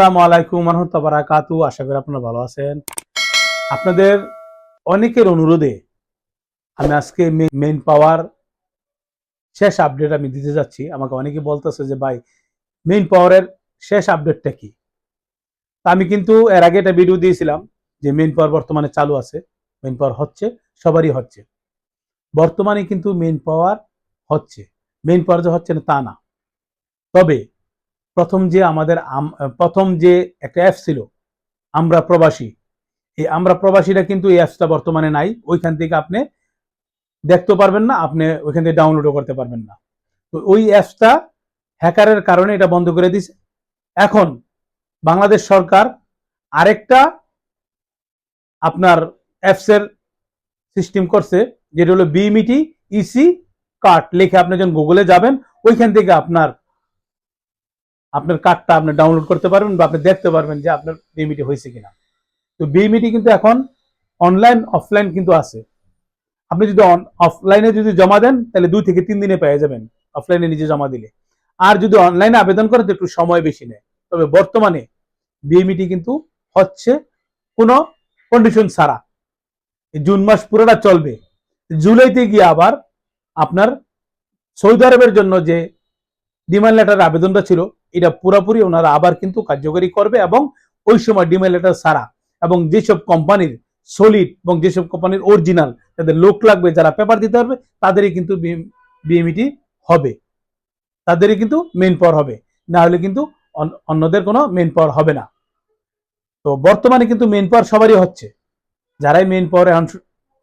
আসসালামু আলাইকুম রহমতুল্লাহ আশা করি আপনারা ভালো আছেন। আপনাদের অনেকের অনুরোধে আমি আজকে মেন পাওয়ার শেষ আপডেট আমি দিতে যাচ্ছি। আমাকে অনেকে বলতেছে যে, ভাই মেইন পাওয়ারের শেষ আপডেটটা কি? তা আমি কিন্তু এর আগে একটা ভিডিও দিয়েছিলাম যে মেন পাওয়ার বর্তমানে চালু আছে মেইন পাওয়ার হচ্ছে, সবারই হচ্ছে। বর্তমানে কিন্তু মেন পাওয়ার হচ্ছে। মেন পাওয়ার যে হচ্ছে না, তা না। তবে প্রথম যে আমাদের প্রথম যে একটা অ্যাপ ছিল, আমরা প্রবাসী। এই আমরা প্রবাসীরা কিন্তু এই অ্যাপসটা বর্তমানে নাই। ওইখান থেকে আপনি দেখতে পারবেন না, আপনি ওইখান থেকে ডাউনলোডও করতে পারবেন না। তো ওই অ্যাপসটা হ্যাকারের কারণে এটা বন্ধ করে দিছে। এখন বাংলাদেশ সরকার আরেকটা আপনার অ্যাপসের সিস্টেম করছে, যেটা হলো বিমিটি ইসি কার্ড। লিখে আপনি যখন গুগলে যাবেন, ওইখান থেকে আপনার আপনার কার্ডটা আপনি ডাউনলোড করতে পারবেন বা আপনি দেখতে পারবেন যে আপনার বিমিটি হয়েছে কিনা। তো বিমিটি কিন্তু এখন অনলাইন অফলাইন কিন্তু আছে। আপনি যদি অফলাইনে যদি জমা দেন, তাহলে দুই থেকে তিন দিনে পেয়ে যাবেন অফলাইনে নিজে জমা দিলে। আর যদি অনলাইনে আবেদন করেন, তো একটু সময় বেশি নেয়। তবে বর্তমানে বিএমইটি কিন্তু হচ্ছে কোনো কন্ডিশন ছাড়া। জুন মাস পুরোটা চলবে। জুলাইতে গিয়ে আবার আপনার সৌদি আরবের জন্য যে ডিমান্ড লেটার আবেদনটা ছিল, এটা পুরোপুরি ওনারা আবার কিন্তু কার্যকরী করবে এবং ওই সময় ডিমান্ড লেটার ছাড়া এবং যেসব কোম্পানির সলিড এবং যেসব কোম্পানির অরিজিনাল তাদের লোক লাগবে, যারা পেপার দিতে পারবে, তাদেরই কিন্তু বিএমইটি হবে। তাদেরই কিন্তু মেন পাওয়ার হবে। না হলে কিন্তু অন্যদের কোনো মেন পাওয়ার হবে না। তো বর্তমানে কিন্তু মেন পাওয়ার সবারই হচ্ছে। যারাই মেন পাওয়ারে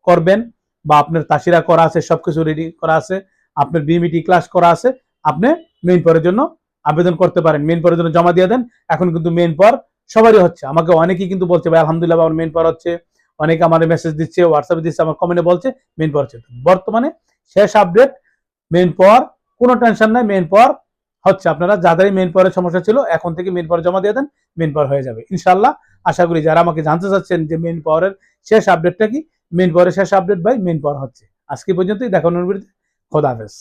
করবেন বা আপনার তাসিরা করা আছে, সবকিছু রেডি করা আছে, আপনার বিএমইটি ক্লাস করা আছে আপনি মেইন পরের জন্য আবেদন করতে পারেন। মেইন পরের জন্য জমা দিয়ে দেন। এখন কিন্তু মেইন পর সবারই হচ্ছে। আমাকে অনেকেই কিন্তু বলছে, ভাই, আলহামদুলিল্লাহ আমার মেইন পাওয়ার হচ্ছে। অনেকে আমার মেসেজ দিচ্ছে হোয়াটসঅ্যাপে দিচ্ছে, আমার কমেন্টে বলছে মেইন পাওয়ার হচ্ছে। বর্তমানে শেষ আপডেট মেইন পর কোনো টেনশন নাই মেইন পর হচ্ছে। আপনারা যাদেরই মেইন পরের সমস্যা ছিল, এখন থেকে মেইন পর জমা দিয়ে দেন মেইন পর হয়ে যাবে। ইনশাল্লাহ আশা করি যারা আমাকে জানতে চাচ্ছেন যে মেইন পাওয়ারের শেষ আপডেটটা কি মেইন পাওয়ারের শেষ আপডেট ভাই মেইন পাওয়ার হচ্ছে। আজকে পর্যন্তই দেখানোর বিরুদ্ধে খোদা হাফেজ।